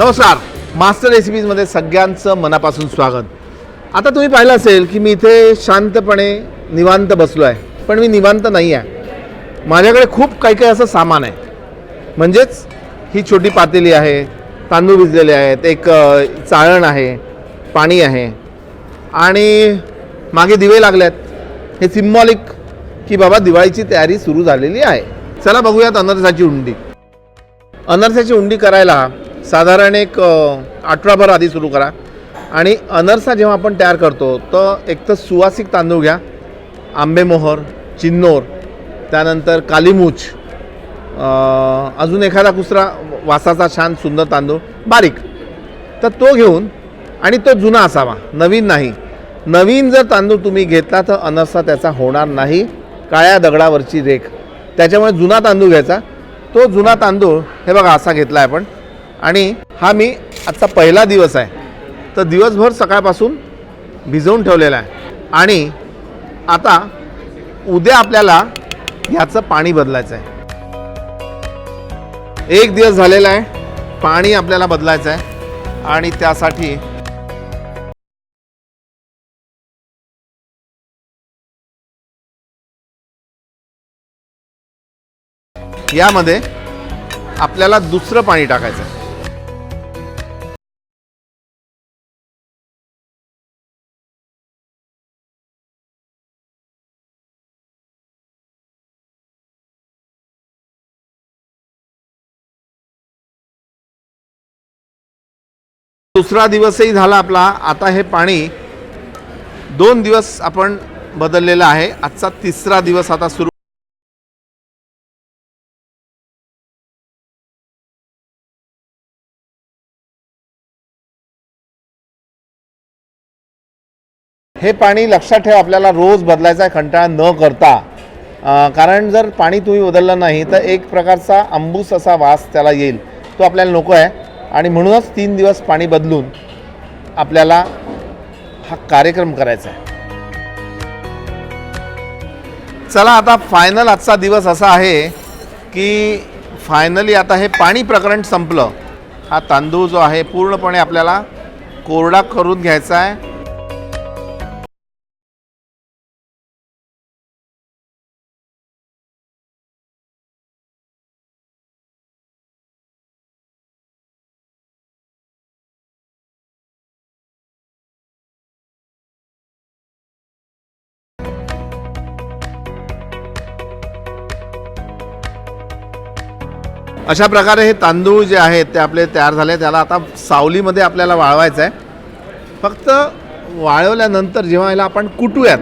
नमस्कार. मास्टर रेसिपीजमध्ये सगळ्यांचं मनापासून स्वागत. आता तुम्ही पाहिलं असेल की मी इथे शांतपणे निवांत बसलो आहे पण मी निवांत नाही आहे. माझ्याकडे खूप काही काही असं सामान आहे. म्हणजेच ही छोटी पातेली आहे तांदूळ भिजलेले आहेत एक चाळण आहे पाणी आहे. आणि मागे दिवे लागल्यात हे सिम्बॉलिक की बाबा दिवाळीची तयारी सुरू झालेली आहे. चला बघूयात अनरसाची उंडी. अनरसाची उंडी करायला साधारण एक आठवडाभर आधी सुरू करा. आणि अनरसा जेव्हा आपण तयार करतो तर एक तर सुवासिक तांदूळ घ्या आंबेमोहर चिन्नोर त्यानंतर कालीमूच अजून एखादा कुसरा वासाचा छान सुंदर तांदूळ बारीक. तर तो घेऊन आणि तो जुना असावा नवीन नाही. नवीन जर तांदूळ तुम्ही घेतला तर अनरसा त्याचा होणार नाही. काळ्या दगडावरची रेख. त्याच्यामुळे जुना तांदूळ घ्यायचा. तो जुना तांदूळ हे बघा असा घेतला आहे आपण. आणि हा मी आजचा पहिला दिवस आहे. तर दिवसभर सकाळपासून भिजवून ठेवलेला आहे. आणि आता उद्या आपल्याला ह्याचं पाणी बदलायचं आहे. एक दिवस झालेला आहे. पाणी आपल्याला बदलायचं आहे. आणि त्यासाठी यामध्ये आपल्याला दुसरं पाणी टाकायचं आहे. दुसरा दिवसही झाला आपला. आता हे पाणी दोन दिवस आपण बदललेलं आहे. आजचा तिसरा दिवस आता सुरू हे पाणी लक्षात ठेवा आपल्याला रोज बदलायचा आहे कंटाळा न करता. कारण जर पाणी तुम्ही बदललं नाही तर एक प्रकारचा अंबूस असा वास त्याला येईल. तो आपल्याला नको आहे. आणि म्हणूनच तीन दिवस पाणी बदलून आपल्याला हा कार्यक्रम करायचा आहे. चला आता फायनल आजचा दिवस असा आहे की फायनली आता हे पाणी प्रकरण संपलं. हा तांदूळ जो आहे पूर्णपणे आपल्याला कोरडा करून घ्यायचा आहे. अशा प्रकारे हे तांदूळ जे आहेत ते आपले तयार झाले. त्याला आता सावलीमध्ये आपल्याला वाळवायचं आहे फक्त वाळवल्यानंतर जेव्हा याला आपण कुटूयात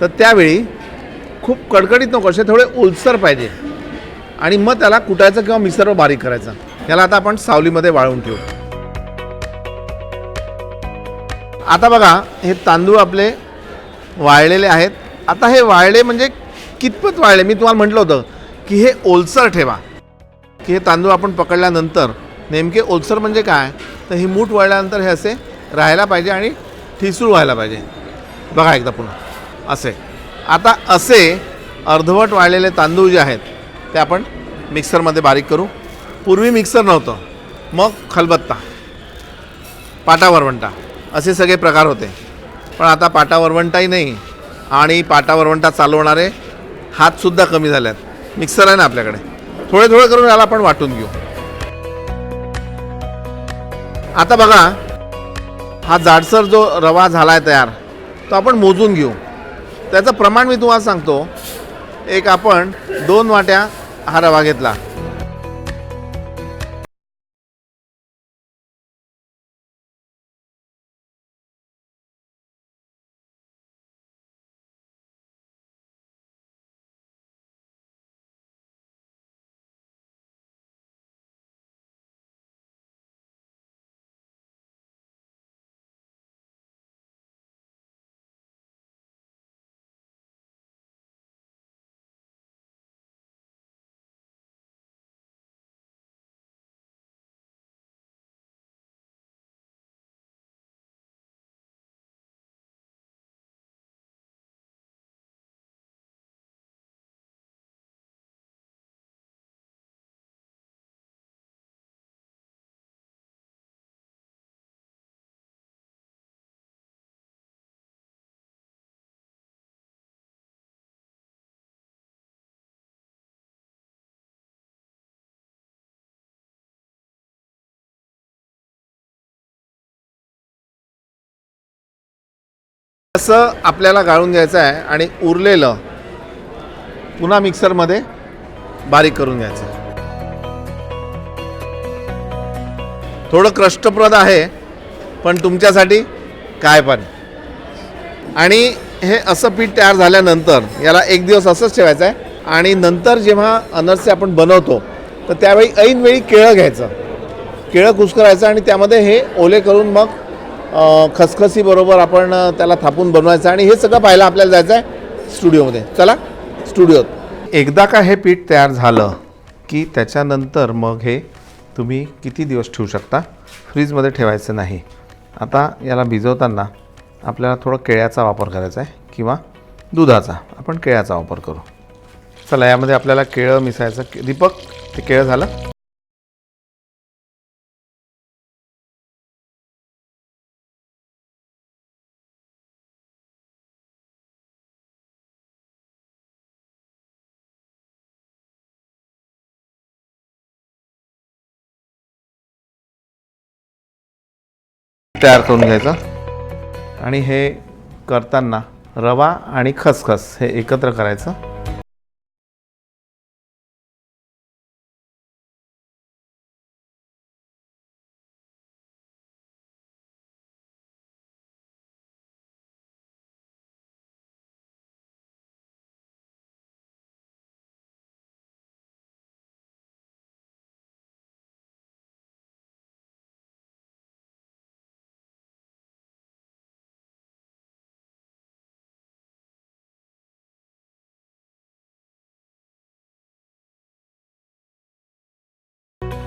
तर त्यावेळी खूप कडकडीत नको असे थोडे ओलसर पाहिजे. आणि मग त्याला कुटायचं किंवा मिक्सरवर बारीक करायचं. याला आता आपण सावलीमध्ये वाळवून ठेवू. आता बघा हे तांदूळ आपले वाळलेले आहेत. आता हे वाळले म्हणजे कितपत वाळले? मी तुम्हाला म्हटलं होतं की हे ओलसर ठेवा. की हे तांदूळ आपण पकडल्यानंतर नेमके ओलसर म्हणजे काय? तर ही मूठ वळल्यानंतर हे असे राहायला पाहिजे आणि ठिसूळ व्हायला पाहिजे. बघा एकदा पुन्हा. असे. आता असे अर्धवट वाळलेले तांदूळ जे आहेत ते आपण मिक्सरमध्ये बारीक करू. पूर्वी मिक्सर नव्हतं. मग खलबत्ता. पाटा वरवंटा. असे सगळे प्रकार होते. पण आता पाटा वरवंटाही नाही आणि पाटा वरवंटा चालवणारे हातसुद्धा कमी झाले आहेत मिक्सर आहे ना आपल्याकडे. थोडे थोडे करून याला आपण वाटून घेऊ. आता बघा हा जाडसर जो रवा झाला आहे तयार तो आपण मोजून घेऊ. त्याचं प्रमाण मी तुम्हाला सांगतो. एक आपण दोन वाट्या हा रवा घेतला. असं आपल्याला गाळून घ्यायचं आहे आणि उरलेलं पुन्हा मिक्सरमध्ये बारीक करून घ्यायचं थोडं कष्टप्रद आहे पण तुमच्यासाठी काय पण. आणि हे असं पीठ तयार झाल्यानंतर याला एक दिवस असंच ठेवायचं आहे आणि नंतर जेव्हा अनरसे आपण बनवतो तर त्यावेळी ऐनवेळी केळं घ्यायचं. केळं कुस्करायचं आणि त्यामध्ये हे ओले करून मग खसखसीबरोबर आपण त्याला थापून बनवायचं आणि हे सगळं पाहायला आपल्याला जायचं आहे स्टुडिओमध्ये. चला स्टुडिओत. एकदा का हे पीठ तयार झालं की त्याच्यानंतर मग हे तुम्ही किती दिवस ठेवू शकता? फ्रीजमध्ये ठेवायचं नाही. आता याला भिजवताना आपल्याला थोडं केळ्याचा वापर करायचा आहे किंवा दुधाचा. आपण केळ्याचा वापर करू. चला यामध्ये आपल्याला केळं मिसायचं दीपक ते केळं झालं? तयार करून घ्यायचं. आणि हे करताना रवा आणि खसखस हे एकत्र करायचं.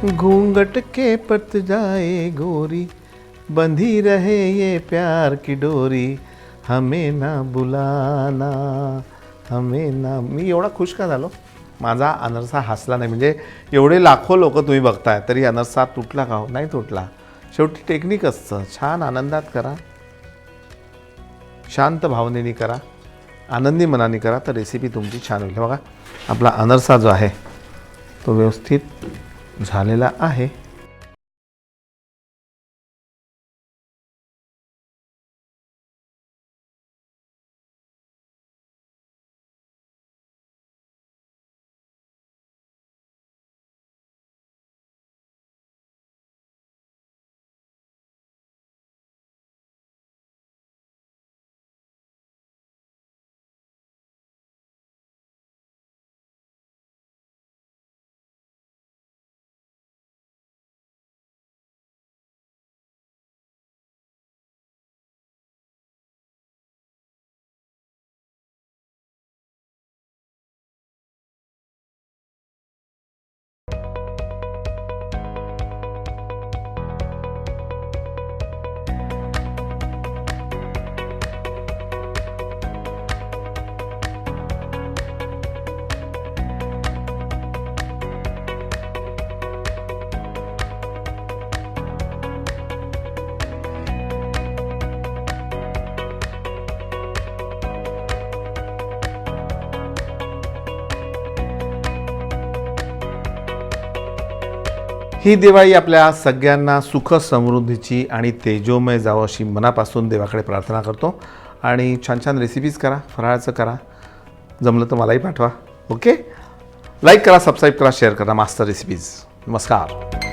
घूंघट के पत जाए गोरी बंधी रहे ये प्यार की डोरी हमें ना बुलाना हमें ना मी एवढा खुश का झालो? माझा अनरसा हसला नाही. म्हणजे एवढे लाखो लोक तुम्ही बघताय तरी अनरसा तुटला का हो? नाही तुटला. शेवटी टेक्निक असतं. छान आनंदात करा. शांत भावनेने करा. आनंदी मनाने करा. तर रेसिपी तुमची छान होईल. बघा आपला अनरसा जो आहे तो व्यवस्थित झालेला आहे. ही दिवाळी आपल्या सगळ्यांना सुख समृद्धीची आणि तेजोमय जावं अशी मनापासून देवाकडे प्रार्थना करतो. आणि छान छान रेसिपीज करा फराळाचं करा. जमलं तर मलाही पाठवा. ओके लाईक करा सबस्क्राईब करा शेअर करा मास्टर रेसिपीज नमस्कार.